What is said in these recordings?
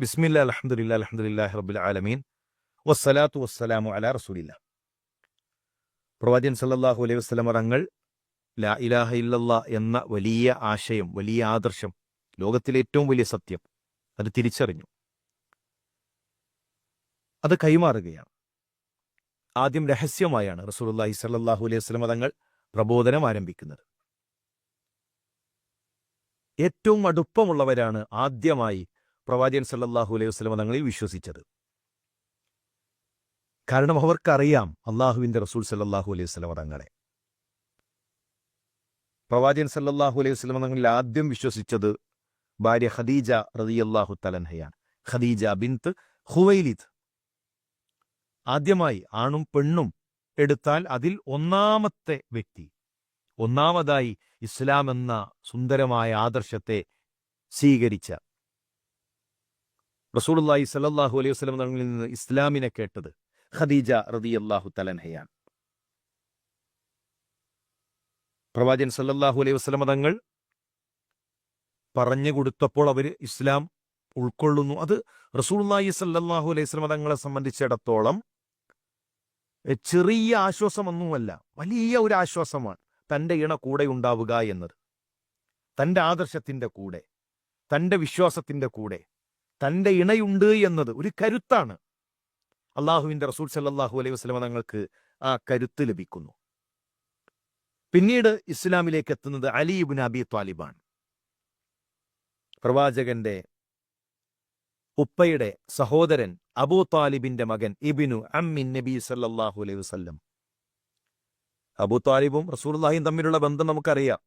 ബിസ്മില്ല അലഹമുല്ല അലഹമുല്ലാഹി റബുൽ ആലമീൻ. വസ്സലാത്തു വസ്സലാമു അല റസൂലില്ല. പ്രവാചകൻ സല്ലല്ലാഹു അലൈഹി വസ്ലമ തങ്ങൾ ലാ ഇലാഹ ഇല്ലല്ല എന്ന വലിയ ആശയം വലിയ ആദർശം ലോകത്തിലെ ഏറ്റവും വലിയ സത്യം അത് തിരിച്ചറിഞ്ഞു. അത് കൈമാറുകയാണ്. ആദ്യം രഹസ്യമായാണ് റസൂലുള്ളാഹി സല്ലാഹു അലൈഹി വസ്ലമ തങ്ങൾ പ്രബോധനം ആരംഭിക്കുന്നത്. ഏറ്റവും അടുപ്പമുള്ളവരാണ് ആദ്യമായി പ്രവാചകൻ സല്ലാഹു അലൈഹി വസ്ലമ തങ്ങളിൽ വിശ്വസിച്ചത്. കാരണം അവർക്കറിയാം അള്ളാഹുവിന്റെ റസൂൽ സല്ലാഹു അലൈഹി വസ്ലമ തങ്ങളെ. പ്രവാചകൻ സല്ലാഹു അലൈഹി വസ്ലമ തങ്ങളിൽ ആദ്യം വിശ്വസിച്ചത് ഭാര്യ ഖദീജ റളിയല്ലാഹു തലൻഹയാണ് ഖദീജ ബിന്ത് ഹുവൈലിദ് ആദ്യമായി ആണും പെണ്ണും എടുത്താൽ അതിൽ ഒന്നാമത്തെ വ്യക്തി ഒന്നാമതായി ഇസ്ലാം എന്ന സുന്ദരമായ ആദർശത്തെ സ്വീകരിച്ച റസൂലുള്ളാഹി സല്ലാഹു അലൈഹി വസ്ലം തങ്ങളിൽ നിന്ന് ഇസ്ലാമിനെ കേട്ടത്. ഖദീജ റളിയല്ലാഹു തലൻഹയാണ് പ്രവാചകൻ സല്ലല്ലാഹു അലൈഹി വസല്ലം തങ്ങൾ പറഞ്ഞു കൊടുത്തപ്പോൾ അവർ ഇസ്ലാം ഉൾക്കൊള്ളുന്നു. അത് റസൂലുള്ളാഹി സല്ലല്ലാഹു അലൈഹി വസല്ലം തങ്ങളെ സംബന്ധിച്ചിടത്തോളം ചെറിയ ആശ്വാസമൊന്നുമല്ല വലിയ ഒരു ആശ്വാസമാണ് തന്റെ ഇണ കൂടെ ഉണ്ടാവുക എന്നത്. തന്റെ ആദർശത്തിന്റെ കൂടെ തന്റെ വിശ്വാസത്തിന്റെ കൂടെ. തന്റെ ഇണയുണ്ട് എന്നത് ഒരു കരുത്താണ്. അള്ളാഹുവിന്റെ റസൂൽ സല്ലാഹു അലൈഹി വസ്ലമ തങ്ങൾക്ക് ആ കരുത്ത് ലഭിക്കുന്നു. പിന്നീട് ഇസ്ലാമിലേക്ക് എത്തുന്നത് അലി ഇബ്നു അബി ത്വാലിബാണ്. പ്രവാചകന്റെ ഉപ്പയുടെ സഹോദരൻ അബൂ താലിബിന്റെ മകൻ ഇബിനു അമ്മിൻ നബി സല്ലാഹു അലൈഹി വസല്ലം. അബൂ താലിബും റസൂലുള്ളാഹിയും തമ്മിലുള്ള ബന്ധം നമുക്കറിയാം.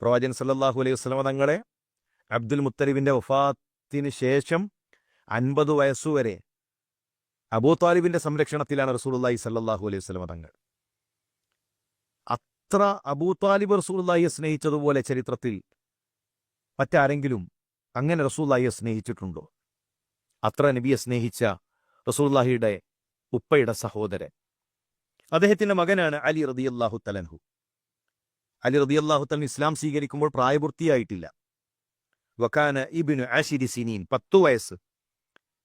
പ്രവാചകൻ സല്ലാഹു അലൈഹി വസ്ലമ തങ്ങളെ അബ്ദുൽ മുത്തലിബിന്റെ വഫാത്തിന് ശേഷം അൻപത് വയസ്സുവരെ അബൂ താലിബിന്റെ സംരക്ഷണത്തിലാണ് റസൂലുള്ളാഹി സല്ലാഹു അലൈഹി സ്വലമ തങ്ങൾ. അത്ര അബൂ താലിബ് റസൂലുള്ളാഹിയെ സ്നേഹിച്ചതുപോലെ ചരിത്രത്തിൽ മറ്റാരെങ്കിലും അങ്ങനെ റസൂലുള്ളാഹിയെ സ്നേഹിച്ചിട്ടുണ്ടോ? അത്ര നബിയെ സ്നേഹിച്ച റസൂല്ലാഹിയുടെ ഉപ്പയുടെ സഹോദരൻ. അദ്ദേഹത്തിന്റെ മകനാണ് അലി റതിയല്ലാഹു തലൻഹു അലി റതിയല്ലാഹു തലൻ ഇസ്ലാം സ്വീകരിക്കുമ്പോൾ പ്രായപൂർത്തിയായിട്ടില്ല. വക്കാന ഇബിനു അഷിരി സിനീൻ പത്തു വയസ്സ്.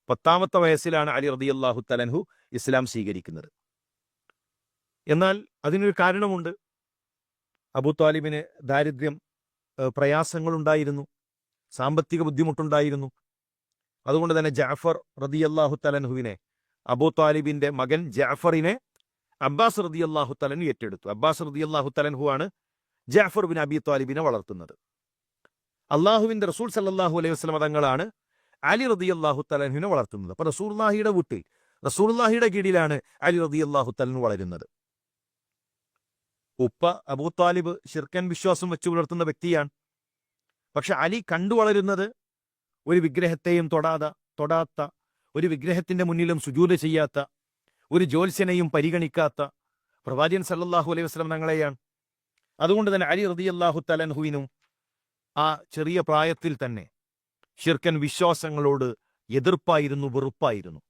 പത്താമത്തെ വയസ്സിലാണ് അലി റദിയല്ലാഹു തലൻഹു ഇസ്ലാം സ്വീകരിക്കുന്നത്. എന്നാൽ അതിനൊരു കാരണമുണ്ട്. അബൂ താലിബിന് ദാരിദ്ര്യം പ്രയാസങ്ങളുണ്ടായിരുന്നു. സാമ്പത്തിക ബുദ്ധിമുട്ടുണ്ടായിരുന്നു. അതുകൊണ്ട് തന്നെ ജാഫർ റതി അള്ളാഹു തലൻഹുവിനെ അബു താലിബിന്റെ മകൻ ജാഫറിനെ അബ്ബാസ് റതി അള്ളാഹു തലൻ ഏറ്റെടുത്തു. അബ്ബാസ് റതി അള്ളാഹു തലൻഹു ആണ് ജാഫർ ബിൻ അബി താലിബിനെ വളർത്തുന്നത്. അള്ളാഹുവിന്റെ റസൂൽ സല്ലാഹു അലൈഹി വസ്ലമ തങ്ങളാണ് അലി റതി അള്ളാഹു തലഹിനെ വളർത്തുന്നത്. അപ്പൊ റസൂർലാഹിയുടെ വീട്ടിൽ റസൂർലാഹിയുടെ കീഴിലാണ് അലി റതി അള്ളാഹു തലൻ വളരുന്നത്. ഉപ്പ അബൂ താലിബ് ഷിർക്കൻ വിശ്വാസം വെച്ച് പുലർത്തുന്ന വ്യക്തിയാണ്. പക്ഷെ അലി കണ്ടു വളരുന്നത് ഒരു വിഗ്രഹത്തെയും തൊടാത തൊടാത്ത ഒരു വിഗ്രഹത്തിന്റെ മുന്നിലും സുജൂത ചെയ്യാത്ത ഒരു ജ്യോത്സ്യനെയും പരിഗണിക്കാത്ത പ്രവാചകൻ സല്ലാഹു അലൈഹി വസല്ലം തങ്ങളെയാണ്. അതുകൊണ്ട് തന്നെ അലി റതി അള്ളാഹു തലൻഹുവിനും ആ ചെറിയ പ്രായത്തിൽ തന്നെ ഷിർക്കൻ വിശ്വാസങ്ങളോട് എതിർപ്പായിരുന്നു വെറുപ്പായിരുന്നു.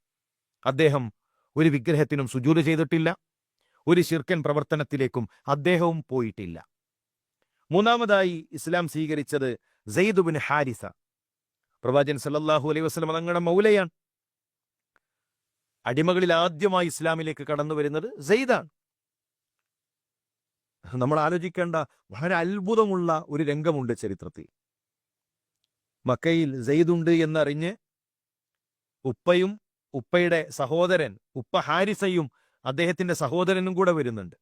അദ്ദേഹം ഒരു വിഗ്രഹത്തിനും സുജൂല ചെയ്തിട്ടില്ല. ഒരു ഷിർക്കൻ പ്രവർത്തനത്തിലേക്കും അദ്ദേഹവും പോയിട്ടില്ല. മൂന്നാമതായി ഇസ്ലാം സ്വീകരിച്ചത് സെയ്ദുബിൻ ഹാരിസ. പ്രവാചൻ സല്ലാഹു അലൈഹി വസ്ലം തങ്ങളുടെ മൗലയാണ്. അടിമകളിൽ ആദ്യമായി ഇസ്ലാമിലേക്ക് കടന്നു വരുന്നത് സെയ്ദാണ് നമ്മൾ ആലോചിക്കേണ്ട വളരെ അത്ഭുതമുള്ള ഒരു രംഗമുണ്ട് ചരിത്രത്തിൽ. മക്കയിൽ സെയ്ദുണ്ട് എന്നറിഞ്ഞ് ഉപ്പയും ഉപ്പയുടെ സഹോദരൻ ഉപ്പ ഹാരിസയും അദ്ദേഹത്തിന്റെ സഹോദരനും കൂടെ വരുന്നുണ്ട്.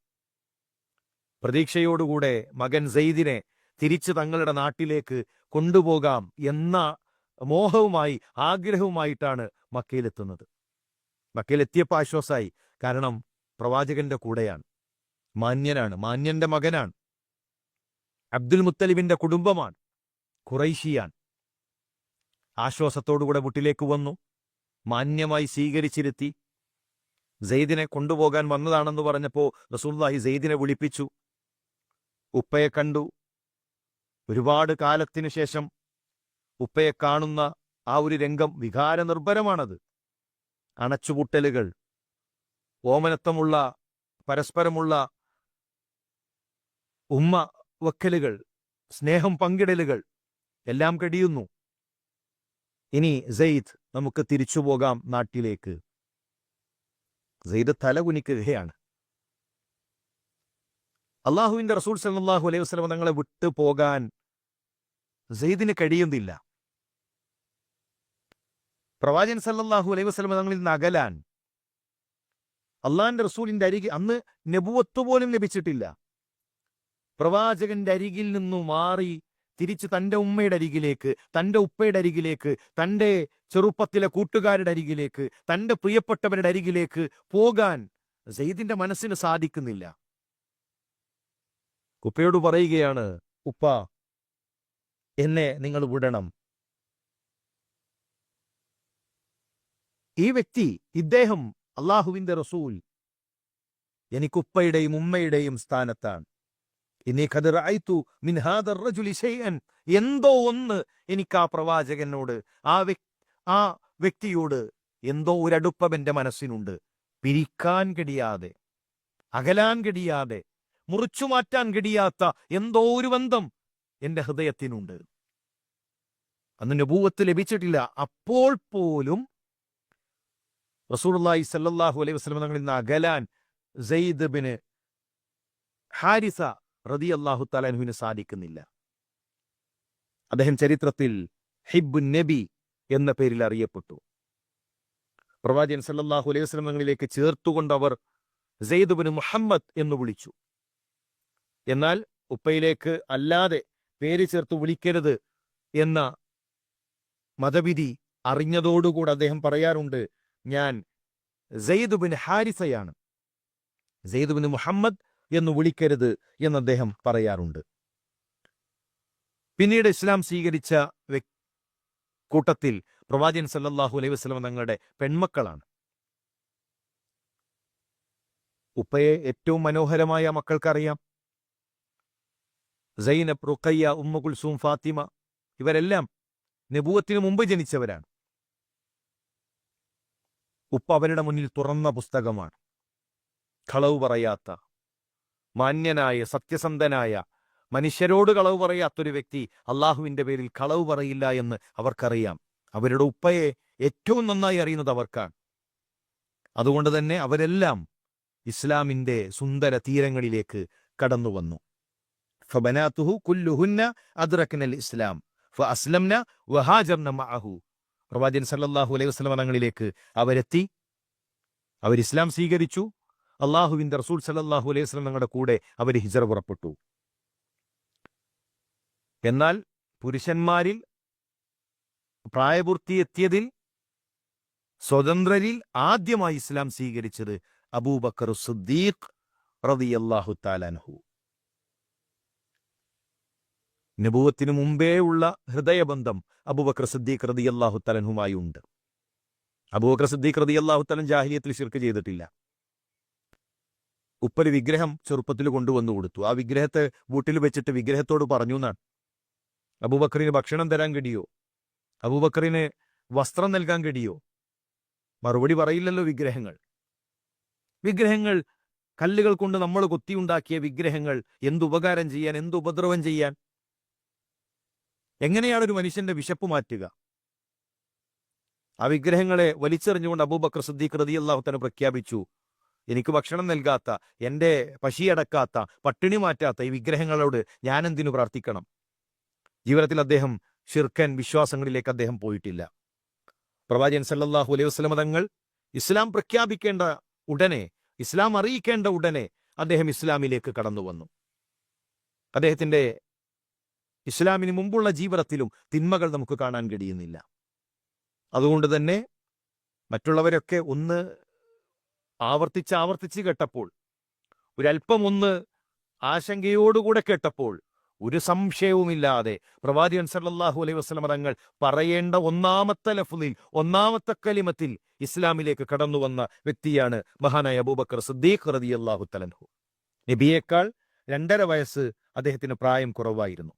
പ്രതീക്ഷയോടുകൂടെ മകൻ സെയ്ദിനെ തിരിച്ച് തങ്ങളുടെ നാട്ടിലേക്ക് കൊണ്ടുപോകാം എന്ന മോഹവുമായി ആഗ്രഹവുമായിട്ടാണ് മക്കയിലെത്തുന്നത്. മക്കയിലെത്തിയപ്പോൾ ആശ്വാസമായി. കാരണം പ്രവാചകന്റെ കൂടെയാണ്. മാന്യനാണ് മാന്യന്റെ മകനാണ്. അബ്ദുൽ മുത്തലിബിന്റെ കുടുംബമാണ് ഖുറൈശിയാൻ ആശ്വാസത്തോടുകൂടെ വീട്ടിലേക്ക് വന്നു മാന്യമായി സ്വീകരിച്ചിരുത്തി. സെയ്ദിനെ കൊണ്ടുപോകാൻ വന്നതാണെന്ന് പറഞ്ഞപ്പോ റസൂല്ലാഹി സെയ്ദിനെ വിളിപ്പിച്ചു. ഉപ്പയെ കണ്ടു. ഒരുപാട് കാലത്തിനു ശേഷം ഉപ്പയെ കാണുന്ന ആ ഒരു രംഗം വികാരനിർഭരമാണത്. അണച്ചുപൂട്ടലുകൾ ഓമനത്വമുള്ള പരസ്പരമുള്ള ഉമ്മ വക്കലുകൾ സ്നേഹം പങ്കിടലുകൾ എല്ലാം കഴിയുന്നു ഇനി സെയ്ദ് നമുക്ക് തിരിച്ചു പോകാം നാട്ടിലേക്ക്. സെയ്ദ് തലകുനിക്കുകയാണ് അള്ളാഹുവിന്റെ റസൂൽ സല്ലല്ലാഹു അലൈഹി വസ്ലം തങ്ങളെ വിട്ടു പോകാൻ സെയ്ദിന് കഴിയുന്നില്ല. പ്രവാചകൻ സല്ലാഹു അലൈഹി വസ്ലം തങ്ങളിൽ നിന്ന് അകലാൻ അള്ളാഹിന്റെ റസൂലിന്റെ അരികെ അന്ന് നെബുവത്ത് പോലും ലഭിച്ചിട്ടില്ല. പ്രവാചകന്റെ അരികിൽ നിന്നു മാറി തിരിച്ച് തന്റെ ഉമ്മയുടെ അരികിലേക്ക് തന്റെ ഉപ്പയുടെ അരികിലേക്ക് തന്റെ ചെറുപ്പത്തിലെ കൂട്ടുകാരുടെ അരികിലേക്ക് തന്റെ പ്രിയപ്പെട്ടവരുടെ അരികിലേക്ക് പോകാൻ സെയ്ദിന്റെ മനസ്സിന് സാധിക്കുന്നില്ല. ഉപ്പയോട് പറയുകയാണ് ഉപ്പ എന്നെ നിങ്ങൾ വിടണം. ഈ വ്യക്തി ഇദ്ദേഹം അള്ളാഹുവിന്റെ റസൂൽ എനിക്കുപ്പയുടെയും ഉമ്മയുടെയും സ്ഥാനത്താണ്. എന്തോ ഒന്ന് എനിക്ക് ആ പ്രവാചകനോട് ആ ആ വ്യക്തിയോട് എന്തോ ഒരു അടുപ്പം എന്റെ മനസ്സിനുണ്ട്. പിരിക്കാൻ കഴിയാതെ അകലാൻ കഴിയാതെ മുറിച്ചു മാറ്റാൻ കഴിയാത്ത എന്തോ ഒരു ബന്ധം എന്റെ ഹൃദയത്തിനുണ്ട്. അന്ന് നബൂവത്ത് ലഭിച്ചിട്ടില്ല. അപ്പോൾ പോലും റസൂലുള്ളാഹി സല്ലാഹു അലൈഹി വസല്ലം തങ്ങളിൽ നിന്ന് അകലാൻ സെയ്ദ് ബിന് ഹാരിസ റളിയല്ലാഹു തആലാഹുവിന് സാധിക്കുന്നില്ല. അദ്ദേഹം ചരിത്രത്തിൽ ഹിബ് നബി എന്ന പേരിൽ അറിയപ്പെട്ടു. പ്രവാചകൻ സല്ലാഹു അലൈഹി വസ്ലമങ്ങളിലേക്ക് ചേർത്തുകൊണ്ട് അവർ ജെയ്ദുബിന് മുഹമ്മദ് എന്ന് വിളിച്ചു. എന്നാൽ ഉപ്പയിലേക്ക് അല്ലാതെ പേര് ചേർത്ത് വിളിക്കരുത് എന്ന മതവിധി അറിഞ്ഞതോടുകൂടെ അദ്ദേഹം പറയാറുണ്ട് ഞാൻ സെയ്ദ് ബിൻ ഹാരിസയാണ്. ജെയ്ദുബിന് മുഹമ്മദ് എന്ന് വിളിക്കരുത് എന്ന് അദ്ദേഹം പറയാറുണ്ട്. പിന്നീട് ഇസ്ലാം സ്വീകരിച്ച കൂട്ടത്തിൽ പ്രവാചകൻ സല്ലാഹു അലൈഹി വസല്ലം തങ്ങളുടെ പെൺമക്കളാണ്. ഉപ്പയെ ഏറ്റവും മനോഹരമായ മക്കൾക്കറിയാം. സൈനബ് റുഖയ്യ ഉമ്മ കുൽസൂം ഫാത്തിമ ഇവരെല്ലാം നബൂവത്തിന് മുമ്പ് ജനിച്ചവരാണ്. ഉപ്പ അവരുടെ മുന്നിൽ തുറന്ന പുസ്തകമാണ്. കളവ് പറയാത്ത മാന്യനായ സത്യസന്ധനായ മനുഷ്യരോട് കളവ് പറയാത്തൊരു വ്യക്തി അള്ളാഹുവിന്റെ പേരിൽ കളവ് പറയില്ല എന്ന് അവർക്കറിയാം. അവരുടെ ഉപ്പയെ ഏറ്റവും നന്നായി അറിയുന്നത് അവർക്കാണ്. അതുകൊണ്ട് തന്നെ അവരെല്ലാം ഇസ്ലാമിന്റെ സുന്ദര തീരങ്ങളിലേക്ക് കടന്നു വന്നു കുല്ലുഹുന്ന അദ്റക്നൽ ഇസ്ലാം. മഅഹു. പ്രവാചകൻ സല്ലല്ലാഹു അലൈഹി തങ്ങളിലേക്ക് അവരെത്തി. അവർ ഇസ്ലാം സ്വീകരിച്ചു. അള്ളാഹുവിന്റെ റസൂൽ സലല്ലാഹു അലൈഹി തങ്ങളുടെ കൂടെ അവർ ഹിജറ പുറപ്പെട്ടു. എന്നാൽ പുരുഷന്മാരിൽ പ്രായപൂർത്തിയെത്തിയതിൽ സ്വതന്ത്രരിൽ ആദ്യമായി ഇസ്ലാം സ്വീകരിച്ചത് അബൂബക്കർ സുദ്ദീഖ് റളിയല്ലാഹു താലാൻഹു നബൂവത്തിനു മുമ്പേ ഉള്ള ഹൃദയബന്ധം അബൂബക്കർ സിദ്ദീഖ് റതി അള്ളാഹു തലനുമായി ഉണ്ട്. അബൂബക്കർ സിദ്ദീഖ് റതി അള്ളാഹു തലൻ ജാഹിലിയത്തിൽ ശിർക്ക് ചെയ്തിട്ടില്ല. ഉപ്പര് വിഗ്രഹം ചെറുപ്പത്തിൽ കൊണ്ടുവന്നു കൊടുത്തു. ആ വിഗ്രഹത്തെ വീട്ടിൽ വെച്ചിട്ട് വിഗ്രഹത്തോട് പറഞ്ഞു എന്നാണ്. അബൂബക്കറിന് ഭക്ഷണം തരാൻ കഴിയോ അബൂബക്കറിന് വസ്ത്രം നൽകാൻ കഴിയോ മറുപടി പറയില്ലല്ലോ വിഗ്രഹങ്ങൾ. വിഗ്രഹങ്ങൾ കല്ലുകൾ കൊണ്ട് നമ്മൾ കൊത്തിയുണ്ടാക്കിയ വിഗ്രഹങ്ങൾ എന്തുപകാരം ചെയ്യാൻ എന്തുപദ്രവം ചെയ്യാൻ? എങ്ങനെയാണ് ഒരു മനുഷ്യന്റെ വിശപ്പ് മാറ്റുക? ആ വിഗ്രഹങ്ങളെ വലിച്ചെറിഞ്ഞുകൊണ്ട് അബൂബക്കർ സിദ്ദീഖ് റതി അള്ളാഹു തന്നെ പ്രഖ്യാപിച്ചു എനിക്ക് ഭക്ഷണം നൽകാത്ത എന്റെ പശിയടക്കാത്ത പട്ടിണി മാറ്റാത്ത ഈ വിഗ്രഹങ്ങളോട് ഞാൻ എന്തിനു പ്രാർത്ഥിക്കണം? ജീവിതത്തിൽ അദ്ദേഹം ഷിർക്കൻ വിശ്വാസങ്ങളിലേക്ക് അദ്ദേഹം പോയിട്ടില്ല. പ്രവാചകൻ സല്ലാഹു അലൈഹി വസ്ലമ തങ്ങൾ ഇസ്ലാം പ്രഖ്യാപിക്കേണ്ട ഉടനെ ഇസ്ലാം അറിയിക്കേണ്ട ഉടനെ അദ്ദേഹം ഇസ്ലാമിലേക്ക് കടന്നു വന്നു അദ്ദേഹത്തിന്റെ ഇസ്ലാമിന് മുമ്പുള്ള ജീവിതത്തിലും തിന്മകൾ നമുക്ക് കാണാൻ കഴിയുന്നില്ല. അതുകൊണ്ട് തന്നെ മറ്റുള്ളവരൊക്കെ ഒന്ന് ആവർത്തിച്ച് ആവർത്തിച്ച് കേട്ടപ്പോൾ ഒരല്പം ഒന്ന് ആശങ്കയോടുകൂടെ കേട്ടപ്പോൾ ഒരു സംശയവുമില്ലാതെ പ്രവാചകൻ സല്ലല്ലാഹു അലൈഹി വസ്ലമ തങ്ങൾ പറയേണ്ട ഒന്നാമത്തെ ലഫ്ലിൽ ഒന്നാമത്തെ കലിമത്തിൽ ഇസ്ലാമിലേക്ക് കടന്നു വന്ന വ്യക്തിയാണ് മഹാനായ അബൂബക്കർ സദ്ദീഖ് റതി അള്ളാഹു തലൻഹു നബിയേക്കാൾ രണ്ടര വയസ്സ് അദ്ദേഹത്തിന് പ്രായം കുറവായിരുന്നു.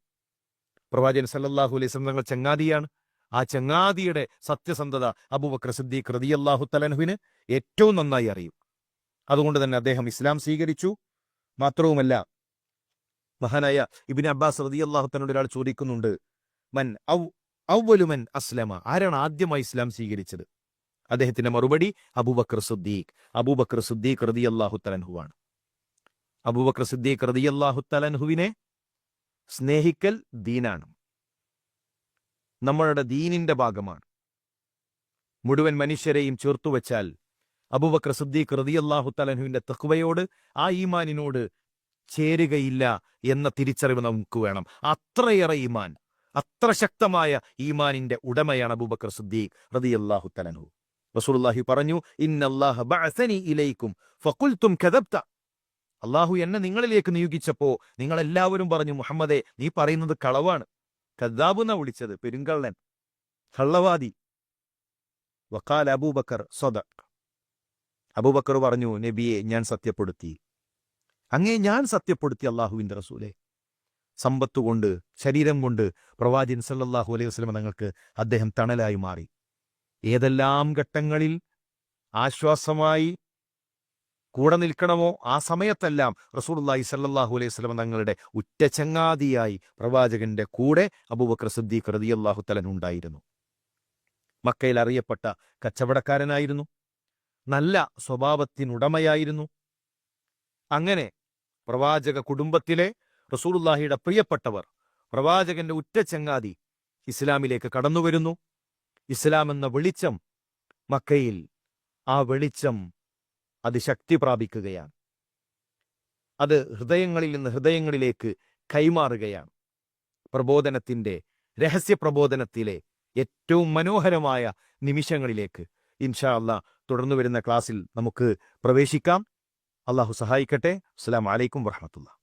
പ്രവാചകൻ സല്ലാഹു അലൈഹി വസല്ലം തങ്ങൾ ചങ്ങാതിയാണ്. ആ ചങ്ങാതിയുടെ സത്യസന്ധത അബൂബക്കർ സിദ്ദീഖ് റതി അള്ളാഹു തലൻഹുവിന് ഏറ്റവും നന്നായി അറിയും. അതുകൊണ്ട് തന്നെ അദ്ദേഹം ഇസ്ലാം സ്വീകരിച്ചു. മാത്രവുമല്ല മഹാനായ ഇബിൻ അബ്ബാസ് റതി അള്ളാഹുത്തനോട് ഒരാൾ ചോദിക്കുന്നുണ്ട് മൻ ഔ ഔവലുമൻ അസ്ലമ? ആരാണ് ആദ്യമായി ഇസ്ലാം സ്വീകരിച്ചത്? അദ്ദേഹത്തിന്റെ മറുപടി അബൂബക്കർ സുദ്ദീഖ്. അബൂബക്കർ സുദ്ദീഖ് റതി അള്ളാഹു തലൻഹുവാണ് അബൂബക്കർ സിദ്ദീഖ് റതി അള്ളാഹു തലൻഹുവിനെ സ്നേഹിക്കൽ ദീനാണ്. നമ്മളുടെ ദീനിന്റെ ഭാഗമാണ്. മുഴുവൻ മനുഷ്യരെയും ചേർത്തുവച്ചാൽ അബൂബക്കർ സിദ്ദീഖ് റതിയല്ലാഹു തലഹുവിന്റെ തഖ്വയോട് ആ ഈമാനിനോട് ചേരുകയില്ല എന്ന തിരിച്ചറിവ് നമുക്ക് വേണം. അത്രയേറെ ഈമാൻ അത്ര ശക്തമായ ഈമാനിന്റെ ഉടമയാണ് അബൂബക്കർ സിദ്ദീഖ് റതിയല്ലാഹു തലൻഹു റസൂലുള്ളാഹി പറഞ്ഞു ഇന്നല്ലാഹ ബഅസനി ഇലൈക്കും ഫഖുൽതും കദബ്ത. അള്ളാഹു എന്നെ നിങ്ങളിലേക്ക് നിയോഗിച്ചപ്പോ നിങ്ങൾ എല്ലാവരും പറഞ്ഞു മുഹമ്മദെ നീ പറയുന്നത് കളവാണ്. കദ്ദാബ് എന്ന വിളിച്ചത് പെരുങ്കള്ളൻ കള്ളവാദി വക്കാൽ അബൂബക്കർ സ്വദഖ് അബൂബക്കർ പറഞ്ഞു നബിയെ ഞാൻ സത്യപ്പെടുത്തി. അങ്ങേ ഞാൻ സത്യപ്പെടുത്തി അള്ളാഹുവിന്റെ റസൂലെ. സമ്പത്തുകൊണ്ട് ശരീരം കൊണ്ട് പ്രവാചകൻ സല്ലാഹു അലൈഹി വസല്ലം തങ്ങൾക്ക് അദ്ദേഹം തണലായി മാറി. ഏതെല്ലാം ഘട്ടങ്ങളിൽ ആശ്വാസമായി കൂടെ നിൽക്കണമോ ആ സമയത്തെല്ലാം റസൂലുള്ളാഹി സല്ലാഹു അലൈഹി വസല്ലം തങ്ങളുടെ ഉറ്റ ചങ്ങാതിയായി പ്രവാചകന്റെ കൂടെ അബൂബക്കർ സിദ്ദീഖ് റളിയല്ലാഹു തലൻ ഉണ്ടായിരുന്നു. മക്കയിൽ അറിയപ്പെട്ട കച്ചവടക്കാരനായിരുന്നു. നല്ല സ്വഭാവത്തിനുടമയായിരുന്നു. അങ്ങനെ പ്രവാചക കുടുംബത്തിലെ റസൂലുല്ലാഹിയുടെ പ്രിയപ്പെട്ടവർ പ്രവാചകന്റെ ഉറ്റ ചങ്ങാതി ഇസ്ലാമിലേക്ക് കടന്നുവരുന്നു. ഇസ്ലാം എന്ന വെളിച്ചം മക്കയിൽ ആ വെളിച്ചം അത് ശക്തി പ്രാപിക്കുകയാണ്. അത് ഹൃദയങ്ങളിൽ നിന്ന് ഹൃദയങ്ങളിലേക്ക് കൈമാറുകയാണ്. പ്രബോധനത്തിന്റെ രഹസ്യ പ്രബോധനത്തിലെ ഏറ്റവും മനോഹരമായ നിമിഷങ്ങളിലേക്ക് ഇൻഷാ അല്ലാ തുടർന്നു വരുന്ന ക്ലാസ്സിൽ നമുക്ക് പ്രവേശിക്കാം. അള്ളാഹു സഹായിക്കട്ടെ. അസ്സാം വലൈക്കും വറഹമത്തുള്ള.